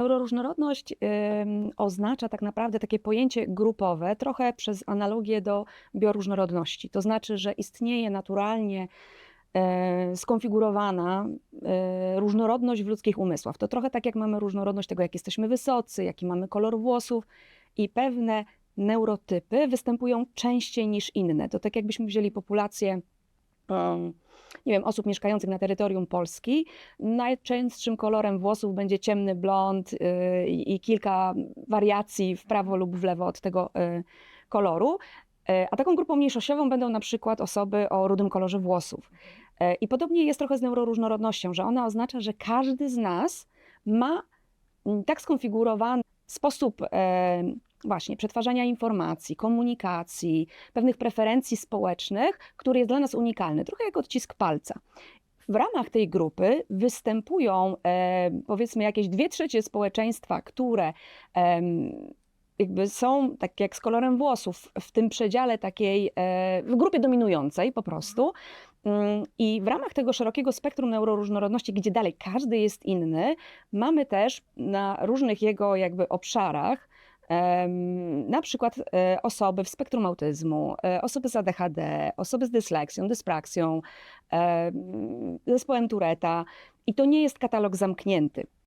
Neuroróżnorodność oznacza tak naprawdę takie pojęcie grupowe, trochę przez analogię do bioróżnorodności. To znaczy, że istnieje naturalnie e, skonfigurowana e, różnorodność w ludzkich umysłach. To trochę tak jak mamy różnorodność tego, jak jesteśmy wysocy, jaki mamy kolor włosów i pewne neurotypy występują częściej niż inne. To tak jakbyśmy wzięli populację nie wiem, osób mieszkających na terytorium Polski, najczęstszym kolorem włosów będzie ciemny blond y, i kilka wariacji w prawo lub w lewo od tego y, koloru. E, A taką grupą mniejszościową będą na przykład osoby o rudym kolorze włosów. E, I podobnie jest trochę z neuroróżnorodnością, że ona oznacza, że każdy z nas ma mm, tak skonfigurowany sposób właśnie przetwarzania informacji, komunikacji, pewnych preferencji społecznych, który jest dla nas unikalny, trochę jak odcisk palca. W ramach tej grupy występują e, powiedzmy jakieś dwie trzecie społeczeństwa, które em, jakby są tak jak z kolorem włosów w tym przedziale takiej, e, w grupie dominującej po prostu. Mm, I w ramach tego szerokiego spektrum neuroróżnorodności, gdzie dalej każdy jest inny, mamy też na różnych jego jakby obszarach na przykład e, osoby w spektrum autyzmu, e, osoby z ADHD, osoby z dysleksją, dyspraksją, em, zespołem Tureta. I to nie jest katalog zamknięty.